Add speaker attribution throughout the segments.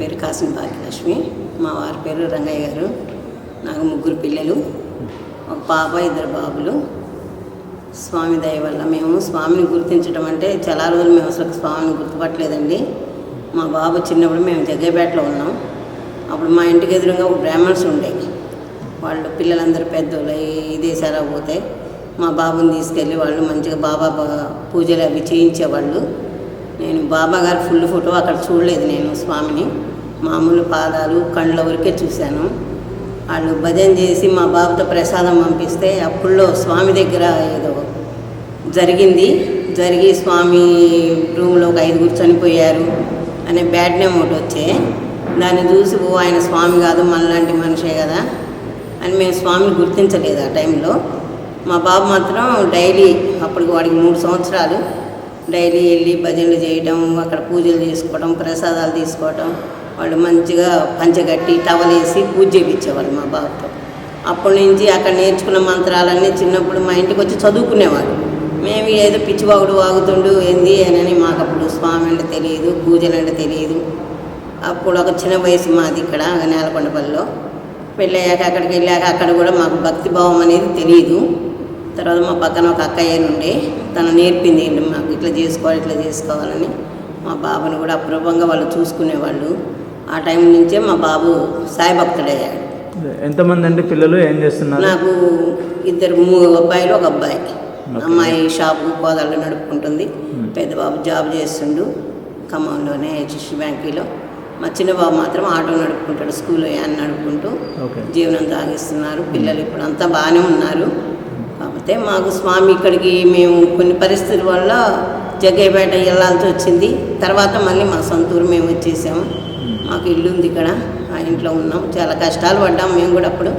Speaker 1: పేరు కాసిన భాగ్యలక్ష్మి. మా వారి పేరు రంగయ్య గారు. నాకు ముగ్గురు పిల్లలు. ఒక పాప ఇద్దరు బాబులు. స్వామి దయ వల్ల మేము స్వామిని గుర్తించడం అంటే చాలా రోజులు మేము అసలు స్వామిని గుర్తుపట్టలేదండి. మా బాబు చిన్నప్పుడు మేము జగ్గేపేటలో ఉన్నాం. అప్పుడు మా ఇంటికి ఎదురుగా ఒక బ్రాహ్మణ్స్ ఉండేవి వాళ్ళు పిల్లలందరూ పెద్దోళ్ళు ఈ దేశాలకు పోతే మా బాబుని తీసుకెళ్ళి వాళ్ళు మంచిగా బాబా పూజలు అవి చేయించేవాళ్ళు. నేను బాబా గారు ఫుల్ ఫోటో అక్కడ చూడలేదు నేను స్వామిని. మామూలు పాదాలు కళ్ళ వరకే చూశాను. వాళ్ళు భజన చేసి మా బాబుతో ప్రసాదం పంపిస్తే అప్పుల్లో స్వామి దగ్గర ఏదో జరిగింది. జరిగి స్వామి రూమ్లో ఒక ఐదుగురు చనిపోయారు అనే బ్యాడ్ నేమ్ ఒకటి వచ్చే. దాన్ని చూసి ఓ ఆయన స్వామి కాదు మనలాంటి మనిషే కదా అని మేము స్వామిని గుర్తించలేదు ఆ టైంలో. మా బాబు మాత్రం డైలీ అప్పటికి వాడికి మూడు సంవత్సరాలు డైలీ వెళ్ళి భజనలు చేయడం అక్కడ పూజలు చేసుకోవడం ప్రసాదాలు తీసుకోవడం వాళ్ళు మంచిగా పంచగట్టి టవలేసి పూజ చేయించేవాళ్ళు మా బాబుతో. అప్పటి నుంచి అక్కడ నేర్చుకున్న మంత్రాలన్నీ చిన్నప్పుడు మా ఇంటికి వచ్చి చదువుకునేవాడు మేము ఏదో పిచ్చివాగుడు వాగుతుండు ఏంది అని మాకు అప్పుడు స్వామి అంటే తెలియదు పూజలు అంటే తెలియదు. అప్పుడు ఒక చిన్న వయసు మాది ఇక్కడ నేలకొండపల్లిలో. పెళ్ళయ్యాక అక్కడికి వెళ్ళాక అక్కడ కూడా మాకు భక్తి భావం అనేది తెలియదు. తర్వాత మా పక్కన ఒక అక్కయ్య నుండి తను నేర్పింది ఏంటి మాకు ఇట్లా చేసుకోవాలి ఇట్లా చేసుకోవాలని. మా బాబుని కూడా అపూర్వంగా వాళ్ళు చూసుకునేవాళ్ళు. ఆ టైం నుంచే మా బాబు సాయి భక్తుడయ్యాడు
Speaker 2: ఎంతమంది అండి పిల్లలు ఏం చేస్తున్నారు?
Speaker 1: నాకు ఇద్దరు మూడు అబ్బాయిలు ఒక అబ్బాయి. అమ్మాయి షాపు కోదాళ్ళు నడుపుకుంటుంది. పెద్ద బాబు జాబ్ చేస్తుండు ఖమ్మంలోనే హెచ్ఎస్సి బ్యాంకీలో. మా చిన్న బాబు మాత్రం ఆటో నడుపుకుంటాడు స్కూల్ యాన్ నడుపుకుంటూ జీవనం సాగిస్తున్నారు. పిల్లలు ఇప్పుడు అంతా బాగానే ఉన్నారు. కాకపోతే మాకు స్వామి ఇక్కడికి మేము కొన్ని పరిస్థితుల వల్ల జగ్గయ్యపేట వెళ్ళాల్సి వచ్చింది. తర్వాత మళ్ళీ మా సొంత ఊరు మేము వచ్చేసాము. మాకు ఇల్లు ఉంది ఇక్కడ. ఆ ఇంట్లో ఉన్నాం. చాలా కష్టాలు పడ్డాం మేము కూడా అప్పుడు.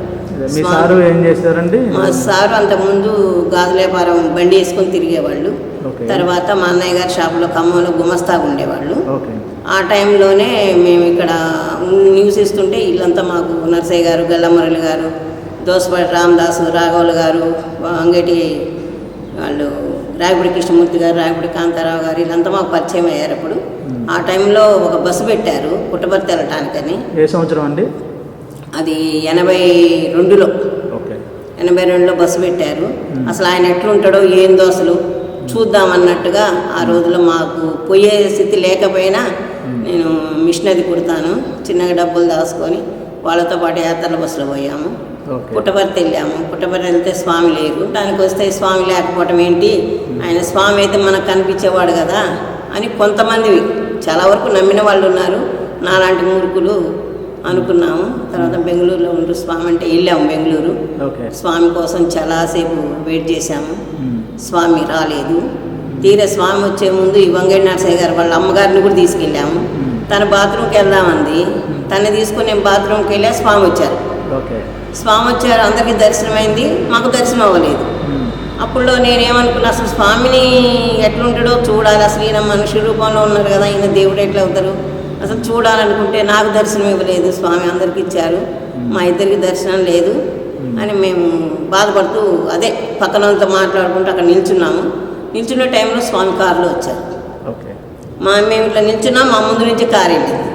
Speaker 2: సారు ఏం చేస్తారండి
Speaker 1: మా సారు అంతకుముందు గాజు వ్యాపారం బండి వేసుకొని తిరిగేవాళ్ళు. తర్వాత మా అన్నయ్య గారి షాపులో ఖమ్మంలో గుమస్తాగా ఉండేవాళ్ళు. ఆ టైంలోనే మేము ఇక్కడ నివసిస్తుంటే ఇల్లంతా మాకు నర్సయ్య గారు గల్లమురళి గారు దోసపాటి రామదాసు రాఘవులు గారు అంగటి వాళ్ళు రాయపూడి కృష్ణమూర్తి గారు రాయపూడి కాంతారావు గారు వీళ్ళంతా మాకు పరిచయం అయ్యారు అప్పుడు. ఆ టైంలో ఒక బస్సు పెట్టారు పుట్టబర్తి వెళ్ళటానికని.
Speaker 2: ఏ సంవత్సరం అండి?
Speaker 1: అది ఎనభై రెండులో.
Speaker 2: ఓకే.
Speaker 1: ఎనభై రెండులో బస్సు పెట్టారు. అసలు ఆయన ఎట్లుంటాడో ఏందో అసలు చూద్దామన్నట్టుగా ఆ రోజులో మాకు పోయే స్థితి లేకపోయినా నేను మిషనరీ కుడతాను చిన్నగా డబ్బులు దాచుకొని వాళ్ళతో పాటు యాత్రల బస్సులో పోయాము. పుట్టపర్తి వెళ్ళాము. పుట్టపర్తి వెళ్తే స్వామి లేరు. దానికి వస్తే స్వామి లేకపోవటం ఏంటి? ఆయన స్వామి అయితే మనకు కనిపించేవాడు కదా అని కొంతమంది చాలా వరకు నమ్మిన వాళ్ళు ఉన్నారు. నాలాంటి మూర్ఖులు అనుకున్నాము. తర్వాత బెంగళూరులో ఉంటూ స్వామి అంటే వెళ్ళాము బెంగళూరు.
Speaker 2: ఓకే.
Speaker 1: స్వామి కోసం చాలాసేపు వెయిట్ చేశాము. స్వామి రాలేదు. తీరా స్వామి వచ్చే ముందు ఈ వంగడి నరసయ్య గారు వాళ్ళ అమ్మగారిని కూడా తీసుకెళ్ళాము. తన బాత్రూమ్కి వెళ్దామంది. తను తీసుకుని నేను బాత్రూమ్కి వెళ్ళా స్వామి వచ్చారు. స్వామి వచ్చారు అందరికీ దర్శనమైంది. మాకు దర్శనం అవ్వలేదు. అప్పుడు నేనేమనుకున్నా అసలు స్వామిని ఎట్లుంటాడో చూడాలి. అసలు ఈయన మనిషి రూపంలో ఉన్నారు కదా ఈయన దేవుడు ఎట్లా అవుతారు అసలు చూడాలనుకుంటే నాకు దర్శనం ఇవ్వలేదు. స్వామి అందరికి ఇచ్చారు. మా ఇద్దరికి దర్శనం లేదు అని మేము బాధపడుతూ అదే పక్కన వాళ్ళతో మాట్లాడుకుంటూ అక్కడ నిల్చున్నాము. నిల్చున్న టైంలో స్వామి కారులో వచ్చారు.
Speaker 2: ఓకే.
Speaker 1: మా మేము ఇట్లా నిల్చున్నాం మా ముందు నుంచి కారు వెళ్ళింది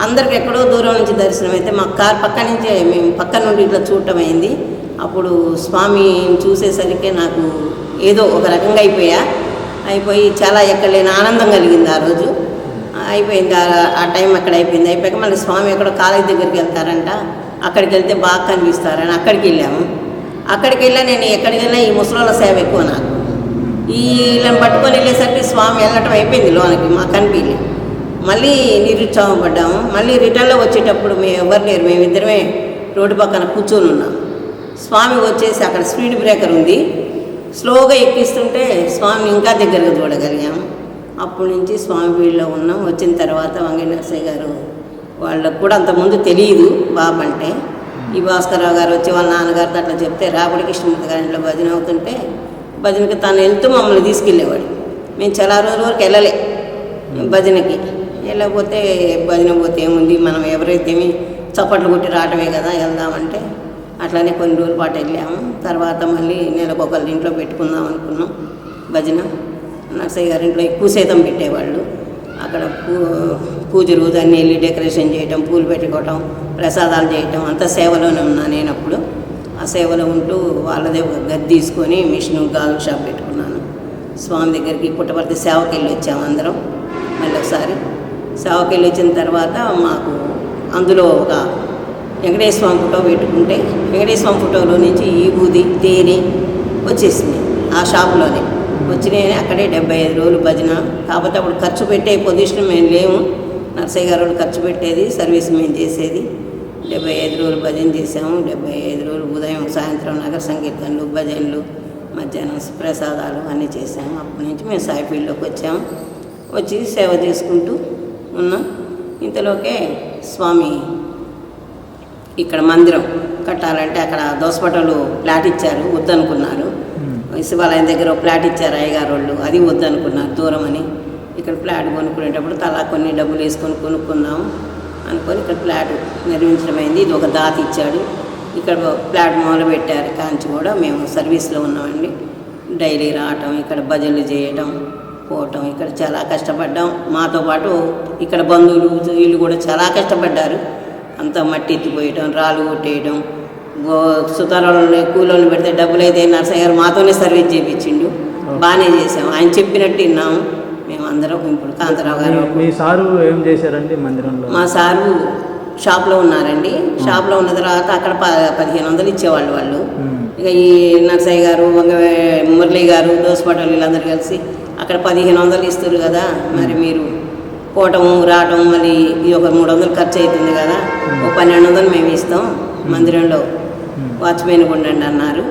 Speaker 1: అందరికి ఎక్కడో దూరం నుంచి దర్శనం అయితే మా కార్ పక్క నుంచే మేము పక్క నుండి ఇట్లా చూడటం అయింది. అప్పుడు స్వామి చూసేసరికి నాకు ఏదో ఒక రకంగా అయిపోయా. అయిపోయి చాలా ఎక్కడలేని ఆనందం కలిగింది ఆ రోజు. అయిపోయింది ఆ- టైం అక్కడ అయిపోయింది. అయిపోయాక మళ్ళీ స్వామి ఎక్కడో కాలేజ్ దగ్గరికి వెళ్తారంట. అక్కడికి వెళ్తే బాగా కనిపిస్తారని అక్కడికి వెళ్ళాము. అక్కడికి వెళ్ళా నేను ఎక్కడికి వెళ్ళినా ఈ ముసలోళ్ళ సేవ ఎక్కువ నాకు. ఈ వీళ్ళని పట్టుకొని వెళ్ళేసరికి స్వామి వెళ్ళటం అయిపోయింది లోనకి మాకు కనిపించలేదు మళ్ళీ నిరుత్సాహపడ్డాము. మళ్ళీ రిటర్న్లో వచ్చేటప్పుడు మేము ఎవరు లేరు. మేమిద్దరమే రోడ్డు పక్కన కూర్చొని ఉన్నాం. స్వామి వచ్చేసి అక్కడ స్పీడ్ బ్రేకర్ ఉంది. స్లోగా ఎక్కిస్తుంటే స్వామి ఇంకా దగ్గరగా చూడగలిగాము అప్పటి నుంచి స్వామి వీళ్ళలో ఉన్నాం. వచ్చిన తర్వాత వంగనాసయ్య గారు వాళ్ళకు కూడా అంతకుముందు తెలియదు బాబు అంటే. ఈ భాస్కరరావు గారు వచ్చి వాళ్ళ నాన్నగారితో అట్లా చెప్తే రాబడి కృష్ణమూర్తి గారి ఇంట్లో భజన అవుతుంటే భజనకి తను వెళ్తూ మమ్మల్ని తీసుకెళ్ళేవాడు. మేము చాలా రోజుల వరకు వెళ్ళలే భజనకి. వెళ్ళకపోతే భజన పోతే ఏముంది? మనం ఎవరైతే చప్పట్లు కొట్టి రావటమే కదా వెళ్దామంటే. అట్లానే కొన్ని రోజుల పాటు వెళ్ళాము. తర్వాత మళ్ళీ నెలకు ఒకళ్ళ ఇంట్లో పెట్టుకుందాం అనుకున్నాం భజన. నర్సయ్య గారి ఇంట్లో ఎక్కువ శాతం పెట్టేవాళ్ళు. అక్కడ పూ పూజ రోజు వెళ్ళి డెకరేషన్ చేయటం పూలు పెట్టుకోవటం ప్రసాదాలు చేయటం అంతా సేవలోనే ఉన్నా నేను అప్పుడు ఆ సేవలో ఉంటూ వాళ్ళదే ఒక గది తీసుకొని మిషన్ గాజు షాప్ పెట్టుకున్నాను. స్వామి దగ్గరికి పుట్టపర్తి సేవకి వెళ్ళి వచ్చాము అందరం. మళ్ళీ ఒకసారి సేవకి వెళ్ళి వచ్చిన తర్వాత మాకు అందులో ఒక వెంకటేశ్వర స్వామి ఫోటో పెట్టుకుంటే వెంకటేశ్వర స్వామి ఫోటోలో నుంచి ఈ బూది తేనె వచ్చేసింది ఆ షాపులోనే. వచ్చినాయని అక్కడే డెబ్బై ఐదు రోజులు భజన. కాకపోతే అప్పుడు ఖర్చు పెట్టే పొజిషన్ మేము లేము. నర్సయ్య గారు ఖర్చు పెట్టేది సర్వీస్ మేము చేసేది. డెబ్బై ఐదు రోజులు భజన చేసాము డెబ్బై ఐదు రోజులు ఉదయం సాయంత్రం నగర సంకీర్తనలు భజనలు మధ్యాహ్నం ప్రసాదాలు అన్నీ చేసాము అప్పటి నుంచి మేము సాయి ఫీల్డ్లోకి వచ్చాము. వచ్చి సేవ చేసుకుంటూ ఉన్నాం ఇంతలోకే స్వామి ఇక్కడ మందిరం కట్టాలంటే అక్కడ దోసపట్టలు ప్లాట్ ఇచ్చారు వద్దనుకున్నారు. శివాలయం దగ్గర ప్లాట్ ఇచ్చారు అయ్యగారు వాళ్ళు అది వద్దనుకున్నారు దూరం అని ఇక్కడ ప్లాట్ కొనుక్కునేటప్పుడు తలా కొన్ని డబ్బులు వేసుకొని కొనుక్కున్నాము అనుకొని ఇక్కడ ప్లాట్ నిర్మించడమైంది. ఇది ఒక దాత ఇచ్చాడు. ఇక్కడ ప్లాట్ మొదలు పెట్టారు కాంచి కూడా మేము సర్వీస్లో ఉన్నామండి. డైలీ రావటం ఇక్కడ భజనలు చేయటం పోవటం ఇక్కడ చాలా కష్టపడ్డాం. మాతో పాటు ఇక్కడ బంధువులు వీళ్ళు కూడా చాలా కష్టపడ్డారు. అంతా మట్టి ఎత్తిపోయటం రాళ్ళు కొట్టేయడం సుతారాలను కూలోని పెడితే డబ్బులు అయితే నర్సయ్య గారు మాతోనే సర్వీస్ చేయించిండు బాగానే చేసాం ఆయన చెప్పినట్టు విన్నాము మేము అందరం ఇప్పుడు కాంతారావు గారు
Speaker 2: మీ సారు ఏం చేశారండి మందిరంలో?
Speaker 1: మా సారు షాప్లో ఉన్నారండి. షాప్లో ఉన్న తర్వాత అక్కడ ప పదిహేను వందలు ఇచ్చేవాళ్ళు వాళ్ళు. ఇక ఈ నర్సయ్య గారు మురళి గారు దోసపాటలు వీళ్ళందరూ కలిసి అక్కడ పదిహేను వందలు ఇస్తారు కదా. మరి మీరు పోవటము రావటం మళ్ళీ ఇది ఒక మూడు వందలు ఖర్చు అవుతుంది కదా. ఒక పన్నెండు వందలు మేము ఇస్తాం మందిరంలో. వాచ్మెన్ ఉండండి అన్నారు.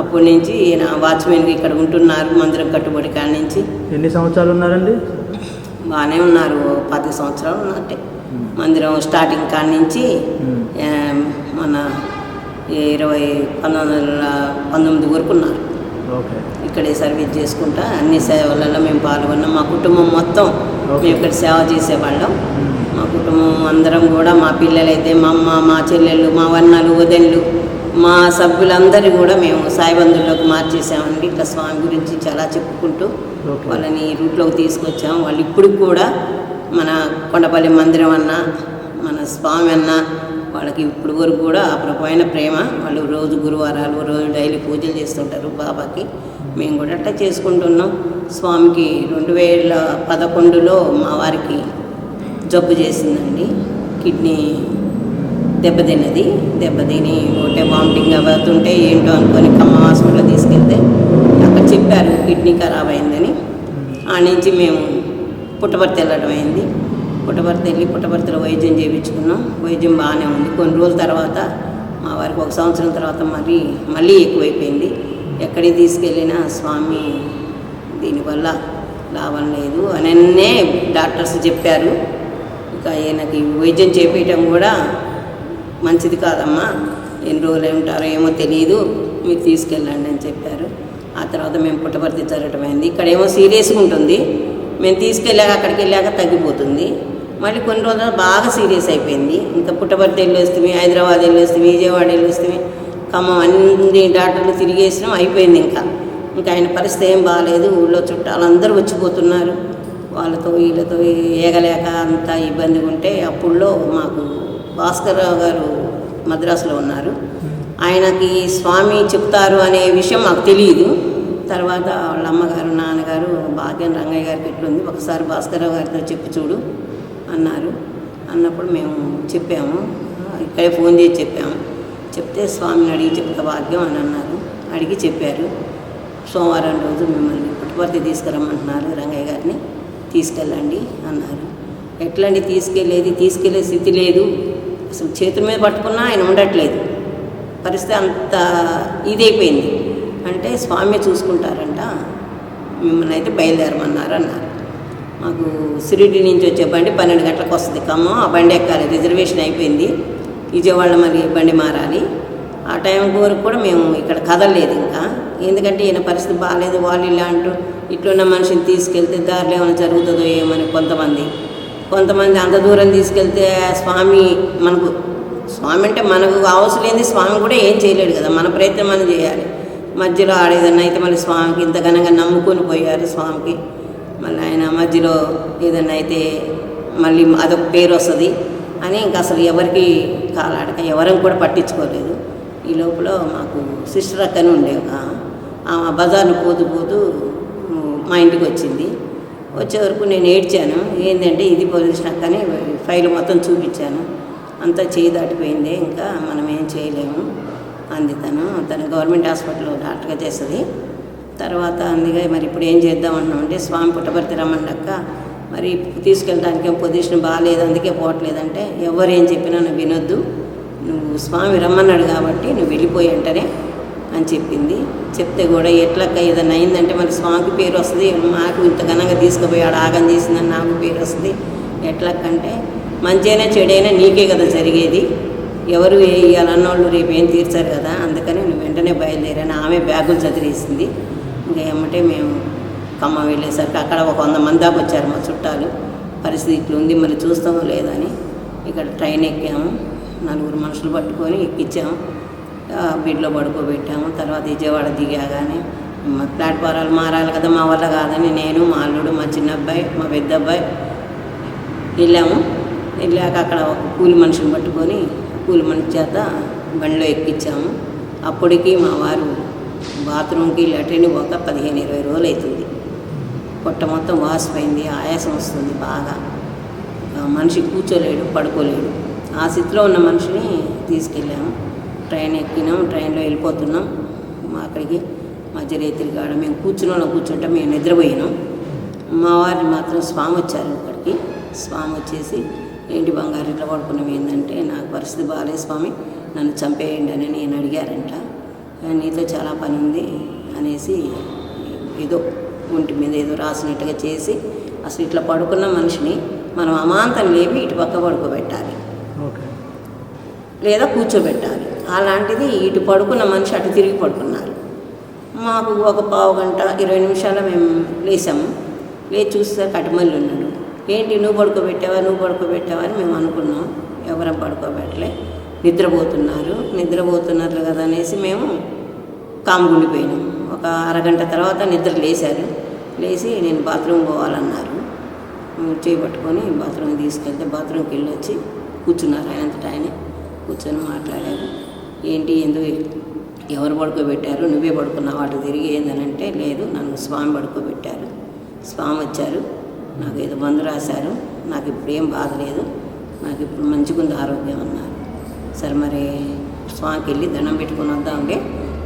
Speaker 1: అప్పటి నుంచి ఈయన వాచ్మెన్గా ఇక్కడ ఉంటున్నారు మందిరం కట్టుబడి కాడ నుంచి.
Speaker 2: ఎన్ని సంవత్సరాలు ఉన్నారండి?
Speaker 1: బాగానే ఉన్నారు. పది సంవత్సరాలు ఉన్నట్టే. మందిరం స్టార్టింగ్ కాడ నుంచి మన ఇరవై పంతొమ్మిది వందల పంతొమ్మిది వరకు ఉన్నారు. ఇక్కడే సర్వీస్ చేసుకుంటా అన్ని సేవలలో మేము పాల్గొన్నాం. మా కుటుంబం మొత్తం మేము ఇక్కడ సేవ చేసేవాళ్ళం. మా కుటుంబం అందరం కూడా మా పిల్లలైతే మా అమ్మ మా చెల్లెళ్ళు మా వన్నలు వదళ్ళు మా సభ్యులందరూ కూడా మేము సాయిబంధుల్లోకి మార్చేసామండి. ఇట్లా స్వామి గురించి చాలా చెప్పుకుంటూ. వాళ్ళని రూట్లోకి తీసుకొచ్చాము వాళ్ళు ఇప్పుడు కూడా మన కొండపల్లి మందిరం అన్న మన స్వామి అన్న వాళ్ళకి ఇప్పుడు వరకు కూడా అపరమైన ప్రేమ. వాళ్ళు రోజు గురువారాలు రోజు డైలీ పూజలు చేస్తుంటారు బాబాకి. మేము కూడా అట్లా చేసుకుంటున్నాం. స్వామికి రెండు వేల పదకొండులో మా వారికి జబ్బు చేసిందండి. కిడ్నీ దెబ్బతిన్నది. దెబ్బతిని ఒకటే వామిటింగ్ అవుతుంటే ఏంటో అనుకొని కమ్మ హాస్పిటల్ తీసుకెళ్తే అక్కడ చెప్పారు కిడ్నీ ఖరాబ్ అయిందని. ఆ నుంచి మేము పుట్టపర్తి వెళ్ళడం అయింది. పుట్టపర్తి వెళ్ళి పుట్టపర్తిలో వైద్యం చేయించుకున్నాం. వైద్యం బాగానే ఉంది. కొన్ని రోజుల తర్వాత మా వారికి ఒక సంవత్సరం తర్వాత మళ్ళీ మళ్ళీ ఎక్కువైపోయింది. ఎక్కడికి తీసుకెళ్ళినా స్వామి దీనివల్ల లాభం లేదు అనన్నే డాక్టర్స్ చెప్పారు. ఇక ఈయనకి వైద్యం చేపించడం కూడా మంచిది కాదమ్మా. ఎన్ని రోజులు ఉంటారో ఏమో తెలియదు మీరు తీసుకెళ్ళండి అని చెప్పారు. ఆ తర్వాత మేము పుట్టపర్తి జరగటమైంది ఇక్కడ ఇక్కడేమో సీరియస్గా ఉంటుంది. మేము తీసుకెళ్ళాక అక్కడికి వెళ్ళాక తగ్గిపోతుంది. మళ్ళీ కొన్ని రోజులు బాగా సీరియస్ అయిపోయింది. ఇంకా పుట్టపర్తి వెళ్ళి వస్తుంది హైదరాబాద్ వెళ్ళి వస్తుంది విజయవాడ వెళ్ళి వస్తుంది ఖమ్మం అన్ని డాక్టర్లు తిరిగేసినాం అయిపోయింది ఇంకా. ఇంకా ఆయన పరిస్థితి ఏం బాగాలేదు ఊళ్ళో చుట్టాలందరూ వచ్చిపోతున్నారు. వాళ్ళతో వీళ్ళతో ఏగలేక అంత ఇబ్బందిగా ఉంటే అప్పుడులో మాకు భాస్కర్రావు గారు మద్రాసులో ఉన్నారు. ఆయనకి స్వామి చెప్తారు అనే విషయం మాకు తెలియదు తర్వాత వాళ్ళ అమ్మగారు నాన్నగారు భాగ్యం రంగయ్య గారికి ఎట్లుంది? ఒకసారి భాస్కర్రావు గారితో చెప్పి చూడు అన్నారు. అన్నప్పుడు మేము చెప్పాము. ఇక్కడే ఫోన్ చేసి చెప్పాము. చెప్తే స్వామిని అడిగి చెప్తా భాగ్యం అని అన్నారు. అడిగి చెప్పారు. సోమవారం రోజు మిమ్మల్ని పుట్టుపర్తి తీసుకురమ్మంటున్నారు రంగయ్య గారిని. తీసుకెళ్ళండి అన్నారు. ఎట్లండి తీసుకెళ్ళేది? తీసుకెళ్ళే స్థితి లేదు. అసలు చేతుల మీద పట్టుకున్నా ఆయన ఉండట్లేదు. పరిస్థితి అంత ఇదైపోయింది. అంటే స్వామి చూసుకుంటారంట. మిమ్మల్ని అయితే బయలుదేరమన్నారు అన్నారు. మాకు సిరిడి నుంచి వచ్చే బండి పన్నెండు గంటలకు వస్తుంది ఖమ్మం. ఆ బండి ఎక్కాలి. రిజర్వేషన్ అయిపోయింది. విజయవాడ మరి బండి మారాలి. ఆ టైం వరకు కూడా మేము ఇక్కడ కదలలేదు ఇంకా. ఎందుకంటే ఈయన పరిస్థితి బాగాలేదు వాళ్ళు ఇలా అంటూ ఇట్లున్న మనిషిని తీసుకెళ్తే దారిలో ఏమైనా జరుగుతుందో ఏమని కొంతమంది. కొంతమంది అంత దూరం తీసుకెళ్తే స్వామి మనకు స్వామి అంటే మనకు అవసరం లేని స్వామి కూడా ఏం చేయలేడు కదా. మన ప్రయత్నం మనం చేయాలి. మధ్యలో ఆడేదన్నా అయితే మళ్ళీ స్వామికి ఇంత ఘనంగా నమ్ముకొని పోయారు స్వామికి. మళ్ళీ ఆయన మధ్యలో ఏదన్నా అయితే మళ్ళీ అదొక పేరు వస్తుంది. అని ఇంకా అసలు ఎవరికి కాలాడక ఎవరం కూడా పట్టించుకోలేదు. ఈ లోపల మాకు సిస్టర్ అక్కని ఉండే ఒక ఆమె బజార్ను పోతూ పోతూ మా ఇంటికి వచ్చింది. వచ్చే వరకు నేను ఏడ్చాను. ఏంటంటే ఇది పోలీస్ అక్కని ఫైల్ మొత్తం చూపించాను. అంతా చేయి దాటిపోయింది ఇంకా మనం ఏం చేయలేము. అంది తను. తను గవర్నమెంట్ హాస్పిటల్లో డాక్టర్గా చేస్తుంది. తర్వాత అందుకే మరి ఇప్పుడు ఏం చేద్దాం అన్నామంటే స్వామి పుట్టపర్తి రమ్మండక్క మరి తీసుకెళ్ళడానికి ఏం పొజిషన్ బాగాలేదు అందుకే పోవట్లేదంటే ఎవరు ఏం చెప్పినా నువ్వు వినొద్దు. నువ్వు స్వామి రమ్మన్నాడు కాబట్టి నువ్వు వెళ్ళిపోయి అంటనే అని చెప్పింది. చెప్తే కూడా ఎట్లక్క ఏదైనా అయిందంటే మరి స్వామికి పేరు వస్తుంది. మాకు ఇంత ఘనంగా తీసుకుపోయాడు ఆగం చేసిందని నాకు పేరు వస్తుంది. ఎట్లక్కంటే మంచైనా చెడైనా నీకే కదా జరిగేది. ఎవరు వేయాలన్నోళ్ళు రేపు ఏం తీర్చారు కదా అందుకని నువ్వు వెంటనే బయలుదేరాను. ఆమె బ్యాగులు చదివేసింది. ఇంకా ఏమంటే మేము ఖమ్మం వెళ్ళేసరికి అక్కడ ఒక వంద మంది దాకా వచ్చారు మా చుట్టాలు. పరిస్థితి ఇట్లా ఉంది మరి చూస్తామో లేదని ఇక్కడ ట్రైన్ ఎక్కాము. నలుగురు మనుషులు పట్టుకొని ఎక్కించాము. బెడ్లో పడుకోబెట్టాము. తర్వాత విజయవాడ దిగాగానే మా ప్లాట్ఫారాలు మారాలి కదా మా వల్ల కాదని నేను మా అల్లుడు మా చిన్న అబ్బాయి మా పెద్ద అబ్బాయి వెళ్ళాము. వెళ్ళాక అక్కడ ఒక కూలి మనిషిని పట్టుకొని కూలి మనిషి చేత బండిలో ఎక్కించాము అప్పటికి మా వారు బాత్రూమ్కి లెట్రిన్ పోక పదిహేను ఇరవై రోజులు అవుతుంది పొట్ట మొత్తం వాసిపోయింది ఆయాసం వస్తుంది బాగా. మనిషి కూర్చోలేడు పడుకోలేడు. ఆ స్థితిలో ఉన్న మనిషిని తీసుకెళ్ళాము. ట్రైన్ ఎక్కినాం ట్రైన్లో వెళ్ళిపోతున్నాం. మా అక్కడికి మధ్యరేతిరి కాడ మేము కూర్చున్న కూర్చుంటాం మేము నిద్రపోయినాం. మా వారిని మాత్రం స్వామి వచ్చారు ఇక్కడికి. స్వామి వచ్చేసి ఏంటి బంగారు ఇట్లా పడుకున్నాం ఏంటంటే నాకు పరిస్థితి బాగాలేదు స్వామి నన్ను చంపేయండి అని నేను అడిగారంట. నీతో చాలా పని ఉంది అనేసి ఏదో ఒంటి మీద ఏదో రాసినట్టుగా చేసి అసలు ఇట్లా పడుకున్న మనిషిని మనం అమాంతం లేపి ఇటు పక్క పడుకోబెట్టాలి.
Speaker 2: ఓకే.
Speaker 1: లేదా కూర్చోబెట్టాలి. అలాంటిది ఇటు పడుకున్న మనిషి అటు తిరిగి పడుకున్నారు. మాకు ఒక పావు గంట ఇరవై నిమిషాలు మేము లేసాము. లేచి చూస్తే కటుమల్లి ఉన్నాడు. ఏంటి నువ్వు పడుకోబెట్టావా నువ్వు పడుకోబెట్టావా అని మేము అనుకున్నాం. ఎవరం పడుకోబెట్టలే. నిద్రపోతున్నారు. నిద్రపోతున్నారు కదా అనేసి మేము కాముగుండిపోయినాం. ఒక అరగంట తర్వాత నిద్ర లేచారు లేచి నేను బాత్రూమ్ పోవాలన్నారు. చేపట్టుకొని బాత్రూమ్ తీసుకెళ్తే బాత్రూమ్కి వెళ్ళి వచ్చి కూర్చున్నారు. ఆయనంతట ఆయన కూర్చొని మాట్లాడారు. ఏంటి ఎందుకు ఎవరు పడుకోబెట్టారు? నువ్వే పడుకున్నావు? అటు తిరిగి ఏందనంటే లేదు నన్ను స్వామి పడుకోబెట్టారు. స్వామి వచ్చారు. నాకు ఏదో మందు రాశారు. నాకు ఇప్పుడు ఏం బాధ లేదు. నాకు ఇప్పుడు మంచిగా ఉంది ఆరోగ్యం అన్నారు సరే మరి స్వామికి వెళ్ళి దండం పెట్టుకుని వద్దాంలే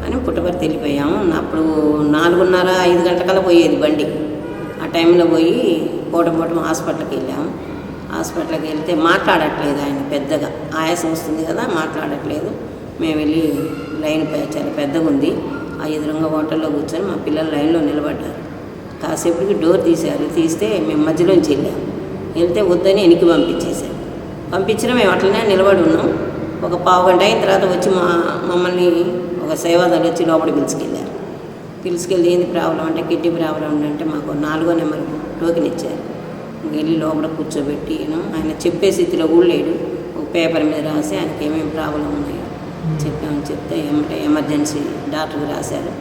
Speaker 1: అని పుట్టపర్తి వెళ్ళిపోయాము. అప్పుడు నాలుగున్నర ఐదు గంటలకల్లా పోయేది బండి. ఆ టైంలో పోయి పూటపూటం హాస్పిటల్కి వెళ్ళాము. హాస్పిటల్కి వెళ్తే మాట్లాడట్లేదు ఆయన పెద్దగా. ఆయాసం వస్తుంది కదా మాట్లాడట్లేదు. మేము వెళ్ళి లైన్ పై చాలా పెద్దగా ఉంది. ఆ ఎదురుగా హోటల్లో కూర్చొని మా పిల్లలు లైన్లో నిలబడ్డారు. కాసేపటికి డోర్ తీశారు. తీస్తే మేము మధ్యలోంచి వెళ్ళాం. వెళ్తే వద్దని వెనక్కి పంపించేశారు. పంపించిన మేము అట్లనే నిలబడి ఉన్నాం. ఒక పావు గంట అయిన తర్వాత వచ్చి మా మమ్మల్ని ఒక సేవాదాలు వచ్చి లోపల పిలుచుకెళ్ళారు. పిలుచుకెళ్ళి ఏంది ప్రాబ్లం అంటే కిడ్నీ ప్రాబ్లం ఉందంటే మాకు నాలుగో నెంబర్ టోకెన్ ఇచ్చారు. వెళ్ళి లోపల కూర్చోబెట్టి ఆయన చెప్పే స్థితిలో కూడా లేడు. ఒక పేపర్ మీద రాసి ఆయనకి ఏమేమి ప్రాబ్లం ఉన్నాయో చెప్పాము చెప్తే ఏమంటే ఎమర్జెన్సీ డాక్టర్కి రాశారు.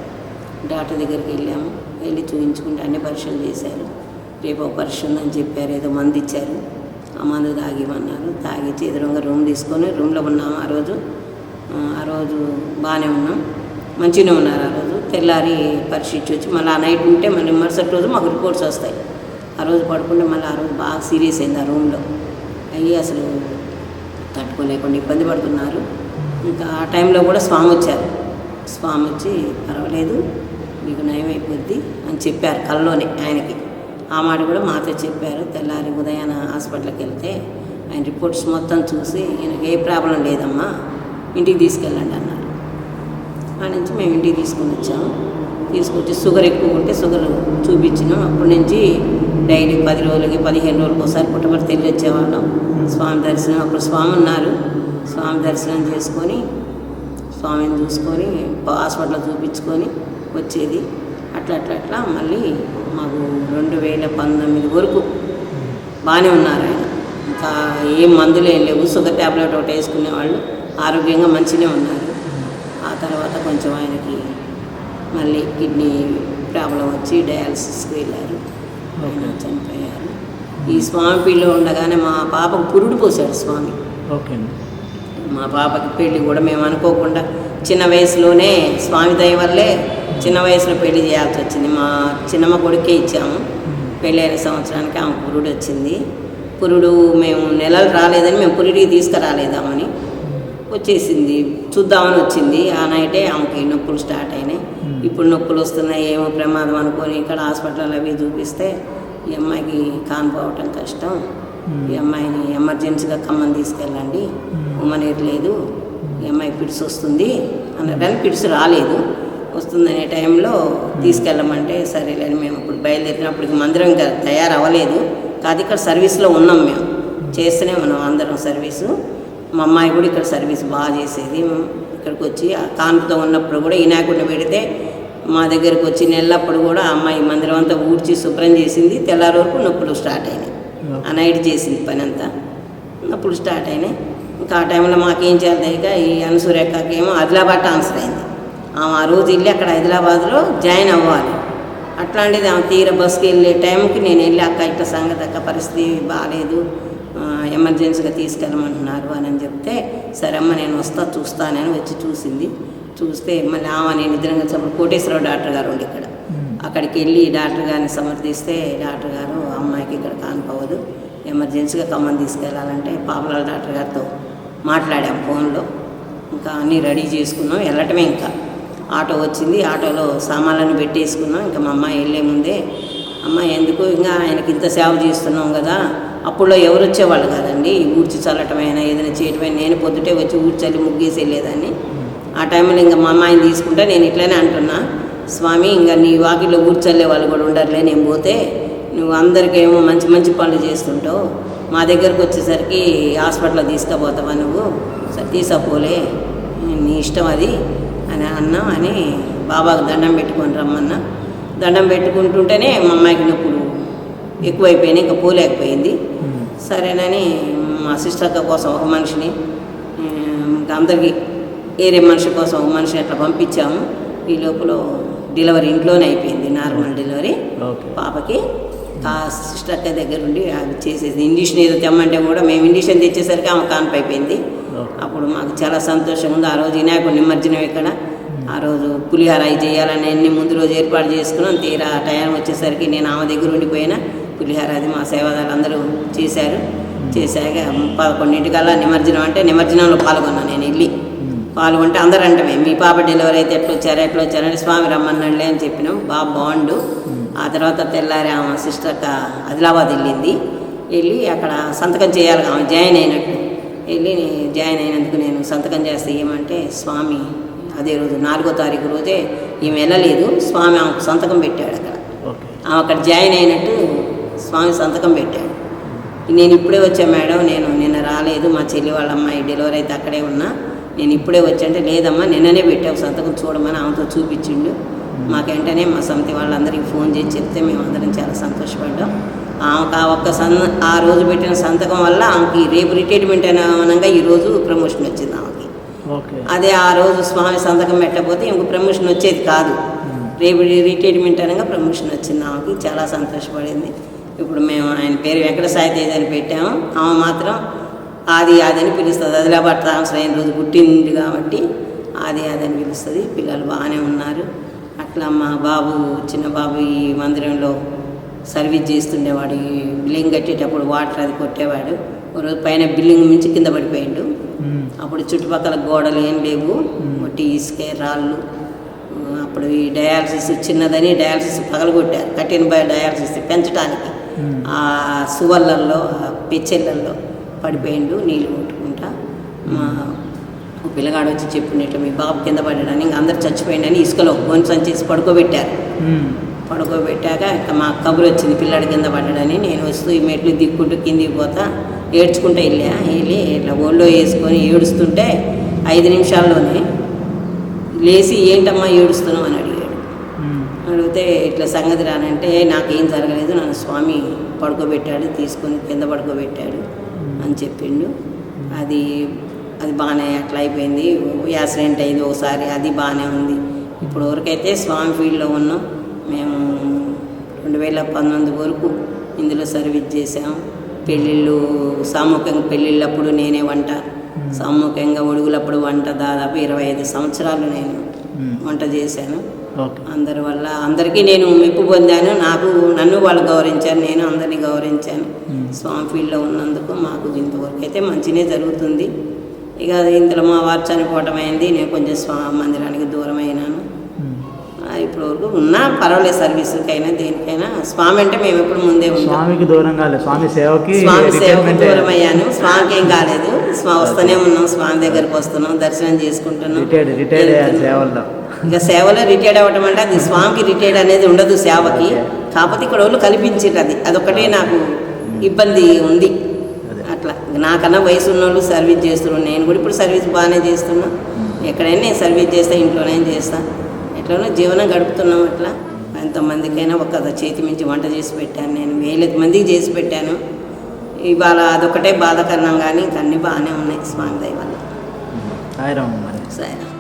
Speaker 1: డాక్టర్ దగ్గరికి వెళ్ళాము. వెళ్ళి చూపించుకుంటే అన్ని పరీక్షలు చేశారు. రేపు ఆపరేషన్ అని చెప్పారు ఏదో మందు ఇచ్చారు. ఆ మందు తాగిమన్నారు. తాగిచ్చి ఎదురుగా రూమ్ తీసుకొని రూమ్లో ఉన్నాము ఆ రోజు. ఆ, రోజు బాగానే ఉన్నాం. మంచిగానే ఉన్నారు ఆ రోజు. తెల్లారి పరీక్ష ఇచ్చి వచ్చి మళ్ళీ ఆ నైట్ ఉంటే మళ్ళీ మరుసటి రోజు మాకు రిపోర్ట్స్ వస్తాయి. ఆ రోజు పడుకుంటే మళ్ళీ ఆ రోజు బాగా సీరియస్ అయింది ఆ రూమ్లో. అయ్యి అసలు తట్టుకోలేకుండా ఇబ్బంది పడుతున్నారు. ఇంకా ఆ టైంలో కూడా స్వామి వచ్చారు. స్వామి వచ్చి పర్వాలేదు. మీకు నయం అని చెప్పారు కల్లోనే ఆయనకి. ఆ మాట కూడా మాతో చెప్పారు. తెల్లారి ఉదయాన హాస్పిటల్కి వెళ్తే ఆయన రిపోర్ట్స్ మొత్తం చూసి ఈయనకి ఏ ప్రాబ్లం లేదమ్మా ఇంటికి తీసుకెళ్ళండి అన్నారు. ఆ నుంచి మేము ఇంటికి తీసుకొని వచ్చాము. తీసుకొచ్చి షుగర్ ఎక్కువ ఉంటే షుగర్ చూపించినాం. అప్పటి నుంచి డైలీ పది రోజులకి పదిహేను రోజులకి ఒకసారి పుట్టబడి వెళ్ళి వచ్చేవాళ్ళం. స్వామి దర్శనం అప్పుడు స్వామి ఉన్నారు. స్వామి దర్శనం చేసుకొని స్వామిని చూసుకొని హాస్పిటల్లో చూపించుకొని వచ్చేది. అట్లా అట్లా అట్లా మళ్ళీ మాకు రెండు వేల పంతొమ్మిది వరకు బాగానే ఉన్నారు ఆయన. ఇంకా ఏం మందులు ఏం లేవు. షుగర్ ట్యాబ్లెట్ ఒకటి వేసుకునేవాళ్ళు ఆరోగ్యంగా మంచిగానే ఉన్నారు. ఆ తర్వాత కొంచెం ఆయనకి మళ్ళీ కిడ్నీ ప్రాబ్లం వచ్చి డయాలసిస్కి వెళ్ళారు. ఆయన చనిపోయారు. ఈ స్వామి పిల్ల ఉండగానే మా పాపకు పురుడు పోసాడు స్వామి.
Speaker 2: ఓకే అండి.
Speaker 1: మా పాపకి పెళ్ళి కూడా మేము అనుకోకుండా చిన్న వయసులోనే స్వామి దయ వల్లే చిన్న వయసులో పెళ్ళి చేయాల్సి వచ్చింది. మా చిన్నమ్మ కొడుకే ఇచ్చాము. పెళ్ళైన సంవత్సరానికి ఆమె పురుడు వచ్చింది. పురుడు మేము నెలలు రాలేదని మేము పురుడికి తీసుకురాలేదామని వచ్చేసింది. చూద్దామని వచ్చింది. ఆ నైటే ఆమెకి నొప్పులు స్టార్ట్ అయినాయి. ఇప్పుడు నొప్పులు వస్తున్నాయి. ఏమో ప్రమాదం అనుకొని ఇక్కడ హాస్పిటల్ అవి చూపిస్తే ఈ అమ్మాయికి కానిపోవటం కష్టం. ఈ అమ్మాయిని ఎమర్జెన్సీగా ఖమ్మం తీసుకెళ్ళండి. ఉమ్మనీరు లేదు. ఈ అమ్మాయి పిడిసి వస్తుంది అన్నదాన్ని పిడిసి రాలేదు. వస్తుందనే టైంలో తీసుకెళ్ళమంటే సరేలేని మేము ఇప్పుడు బయలుదేరినప్పటికి మందిరం ఇంకా తయారవ్వలేదు. కాదు ఇక్కడ సర్వీస్లో ఉన్నాం మేము. చేస్తూనే ఉన్నాం అందరం సర్వీసు. మా అమ్మాయి కూడా ఇక్కడ సర్వీస్ బాగా చేసేది. ఇక్కడికి వచ్చి ఆ కాన్పుతో ఉన్నప్పుడు కూడా వినాయకుడిని పెడితే మా దగ్గరకు వచ్చి నెలప్పుడు కూడా అమ్మాయి మందిరం అంతా ఊడ్చి శుభ్రం చేసింది. తెల్లారి వరకు నొప్పులు స్టార్ట్ అయినాయి. ఆ నైట్ చేసింది పని అంతా నొప్పులు స్టార్ట్ అయినాయి. ఇంకా ఆ టైంలో మాకేం చేయాలి ఇక ఈ అనసూరేఖకి ఏమో ఆదిలాబాద్ ట్రాన్స్ఫర్ అయింది. ఆమె ఆ రోజు వెళ్ళి అక్కడ హైదరాబాద్లో జాయిన్ అవ్వాలి. అట్లాంటిది ఆమె తీర బస్కి వెళ్ళే టైంకి నేను వెళ్ళి అక్క ఇట్లా సంగతి అక్క పరిస్థితి బాగాలేదు ఎమర్జెన్సీగా తీసుకెళ్ళమంటున్నారు అని అని చెప్తే సరే అమ్మ నేను వస్తా చూస్తానని వచ్చి చూసింది. చూస్తే మళ్ళీ ఆమె నేను ఇద్దరం కలిసి అప్పుడు కోటేశ్వరరావు డాక్టర్ గారు ఉండి ఇక్కడ. అక్కడికి వెళ్ళి డాక్టర్ గారిని సమర్థిస్తే డాక్టర్ గారు అమ్మాయికి ఇక్కడ కానిపోవదు ఎమర్జెన్సీగా ఖమ్మం తీసుకెళ్ళాలంటే పాపలాల డాక్టర్ గారితో మాట్లాడాం ఫోన్లో. ఇంకా అన్నీ రెడీ చేసుకున్నాం వెళ్ళటమే ఇంకా. ఆటో వచ్చింది. ఆటోలో సామాన్లను పెట్టేసుకున్నాం. ఇంకా మా అమ్మాయి వెళ్ళే ముందే అమ్మ ఎందుకు ఇంకా ఆయనకి ఇంత సేవ చేస్తున్నాం కదా? అప్పుడులో ఎవరు వచ్చేవాళ్ళు కాదండి? ఊడ్చి చల్లటమైనా ఏదైనా చేయటమైనా నేను పొద్దుటే వచ్చి ఊడ్చల్లి ముగ్గేసి వెళ్ళేదాన్ని. ఆ టైంలో ఇంకా మా అమ్మాయిని తీసుకుంటే నేను ఇట్లనే అంటున్నా స్వామి ఇంకా నీ వాకిట్లో ఊడ్చల్లే వాళ్ళు కూడా ఉండరులే నేను పోతే నువ్వు అందరికేమో మంచి మంచి పనులు చేస్తుంటావు. మా దగ్గరకు వచ్చేసరికి హాస్పిటల్లో తీసుకుపోతావా నువ్వు? సరే తీసుకపోలే నీ ఇష్టం అది. అని అన్నాం అని బాబాకు దండం పెట్టుకొని రమ్మన్నా. దండం పెట్టుకుంటుంటేనే మా అమ్మాయికి నొప్పులు ఎక్కువైపోయినాయి ఇంకా పోలేకపోయింది. సరేనని మా సిస్టర్ కోసం ఒక మనిషిని ఇంకా అందరికీ వేరే మనిషి కోసం ఒక మనిషిని అట్లా పంపించాము. ఈ లోపల డెలివరీ ఇంట్లోనే అయిపోయింది నార్మల్ డెలివరీ. పాపకి ఆ సిస్టర్ అక్క దగ్గర ఉండి అవి చేసేది ఇండిషన్ ఏదో తెమ్మంటే కూడా మేము ఇండిషన్ తెచ్చేసరికి ఆమె కాన్పు అయిపోయింది అప్పుడు మాకు చాలా సంతోషంగా ఉంది. ఆ రోజు వినాయకుడు నిమజ్జనం ఇక్కడ. ఆ రోజు పులిహార అవి చేయాలని అన్ని ముందు రోజు ఏర్పాటు చేసుకున్నాం. తీరా టైం వచ్చేసరికి నేను ఆమె దగ్గర ఉండిపోయినా. పులిహార అది మా సేవాదారులు అందరూ చేశారు. చేశాక పదకొండింటికల్లా నిమజ్జనం అంటే నిమజ్జనంలో పాల్గొన్నాను నేను వెళ్ళి. పాల్గొంటే అందరూ అంటమే మీ పాప డెలివరీ అయితే ఎట్లా వచ్చారు ఎట్లా వచ్చారంటే స్వామి రమ్మన్నాడులే అని చెప్పినాం. బాగా బాగుండు. ఆ తర్వాత తెల్లారి ఆమె సిస్టర్ ఆదిలాబాద్ వెళ్ళింది. వెళ్ళి అక్కడ సంతకం చేయాలి ఆమె జాయిన్ అయినట్టు. వెళ్ళి జాయిన్ అయినందుకు నేను సంతకం చేస్తే ఏమంటే స్వామి అదే రోజు నాలుగో తారీఖు రోజే ఈమె వెళ్ళలేదు స్వామి ఆమెకు సంతకం పెట్టాడు అక్కడ. ఆమె అక్కడ జాయిన్ అయినట్టు స్వామి సంతకం పెట్టాడు. నేను ఇప్పుడే వచ్చా మేడం నేను నిన్న రాలేదు మా చెల్లి వాళ్ళ అమ్మాయి డెలివరీ అయితే అక్కడే ఉన్నా. నేను ఇప్పుడే వచ్చాంటే లేదమ్మా నిన్ననే పెట్టావు సంతకం చూడమని ఆమెతో చూపించిండు. మాకు వెంటనే మా సమితి వాళ్ళందరికీ ఫోన్ చేసి చెప్తే మేము అందరం చాలా సంతోషపడ్డాం. ఆమెకు ఆ ఒక్క సన్ ఆ రోజు పెట్టిన సంతకం వల్ల ఆమెకి రేపు రిటైర్మెంట్ అయినా ఈరోజు ప్రమోషన్ వచ్చింది ఆమెకి. అదే ఆ రోజు స్వామి సంతకం పెట్టకపోతే ఇంకో ప్రమోషన్ వచ్చేది కాదు. రేపు రిటైర్మెంట్ అనగా ప్రమోషన్ వచ్చింది ఆమెకి. చాలా సంతోషపడింది. ఇప్పుడు మేము ఆయన పేరు వెంకట సాయి తేజ్ అని పెట్టాము. ఆమె మాత్రం ఆది ఆది అని పిలుస్తుంది. ఆదిలాబాద్ ట్రాన్స్ఫర్ అయిన రోజు పుట్టింది కాబట్టి ఆది ఆది అని పిలుస్తుంది. పిల్లలు బాగానే ఉన్నారు. అట్లా మా బాబు చిన్న బాబు ఈ మందిరంలో సర్వీస్ చేస్తుండేవాడు. ఈ బిల్డింగ్ కట్టేటప్పుడు వాటర్ అది కొట్టేవాడు. ఒక రోజు పైన బిల్డింగ్ మించి కింద పడిపోయిండు. అప్పుడు చుట్టుపక్కల గోడలు ఏం లేవు. మట్టి ఇసుకే రాళ్ళు. అప్పుడు ఈ డయాలసిస్ చిన్నదని డయాలసిస్ పగలగొట్టారు కట్టిన బయ డయాలసిస్ పెంచడానికి. ఆ సువల్లల్లో ఆ పెచ్చెళ్ళల్లో పడిపోయిండు నీళ్ళు కొట్టుకుంటా మా పిల్లగాడు వచ్చి చెప్పిండట మీ బాబు కింద పడ్డాడని ఇంక అందరు చచ్చిపోయిండని ఇసుకలో గొంతు సంచేసి పడుకోబెట్టారు. పడుకోబెట్టాక ఇంకా మా కబురు వచ్చింది పిల్లాడి కింద పడ్డాడని. నేను వస్తూ ఈ మెట్లు దిక్కుంటూ కిందికి పోతా ఏడ్చుకుంటూ వెళ్ళా. వెళ్ళి ఇట్లా ఒళ్ళో వేసుకొని ఏడుస్తుంటే ఐదు నిమిషాల్లోనే లేచి ఏంటమ్మా ఏడుస్తున్నావు? అని అడిగాడు. అడిగితే ఇట్లా సంగతి రానంటే నాకేం జరగలేదు నన్ను స్వామి పడుకోబెట్టాడు తీసుకొని కింద పడుకోబెట్టాడు అని చెప్పిండు. అది అది బాగానే అట్లా అయిపోయింది. యాక్సిడెంట్ అయింది ఒకసారి అది బాగానే ఉంది. ఇప్పుడు వరకైతే స్వామి ఫీల్డ్లో ఉన్నాం. మేము రెండు వేల పంతొమ్మిది వరకు ఇందులో సర్వీస్ చేశాం. పెళ్ళిళ్ళు సామూహికంగా పెళ్ళిళ్ళప్పుడు నేనే వంట. సామూహికంగా ఒడుగులప్పుడు వంట దాదాపు ఇరవై ఐదు సంవత్సరాలు నేను. వంట చేశాను. అందరి వల్ల అందరికీ నేను మెప్పు పొందాను. నాకు నన్ను వాళ్ళు గౌరవించారు నేను అందరినీ గౌరవించాను. స్వామి ఫీల్డ్లో ఉన్నందుకు మాకు ఇంతవరకు అయితే మంచినే జరుగుతుంది. ఇక ఇంతలో మా వారు చనిపోవటం అయింది. నేను కొంచెం స్వామి మందిరానికి దూరం అయినాను ఇప్పటి వరకు ఉన్నా పర్వాలేదు సర్వీసులకైనా దేనికైనా. స్వామి అంటే మేము ఎప్పుడు ముందే
Speaker 2: స్వామికి దూరం కాలేదు స్వామి సేవకి
Speaker 1: స్వామి సేవకు దూరం అయ్యాను స్వామికి ఏం కాలేదు. స్వా వస్తూనే ఉన్నాం. స్వామి దగ్గరికి వస్తున్నాం. దర్శనం చేసుకుంటున్నాం. ఇక సేవలో రిటైర్డ్ అవ్వటం అంటే అది స్వామికి రిటైర్డ్ అనేది ఉండదు సేవకి. కాకపోతే ఇక్కడ వాళ్ళు కల్పించారు అది. అదొకటే నాకు ఇబ్బంది ఉంది. అట్లా. నాకన్నా వయసు ఉన్న వాళ్ళు సర్వీస్ చేస్తున్నాను నేను కూడా ఇప్పుడు సర్వీస్ బాగానే చేస్తున్నా. ఎక్కడైనా నేను సర్వీస్ చేస్తా ఇంట్లోనే చేస్తా. ఎట్లనో జీవనం గడుపుతున్నాం అట్లా. ఎంతమందికైనా ఒక చేతి మించి వంట చేసి పెట్టాను నేను. వేలది మందికి చేసి పెట్టాను. ఇవాళ అదొకటే బాధాకరణం కానీ ఇంక అన్నీ బాగానే ఉన్నాయి స్వామి దయ వల్ల.
Speaker 2: సాయిరామ్
Speaker 1: సరే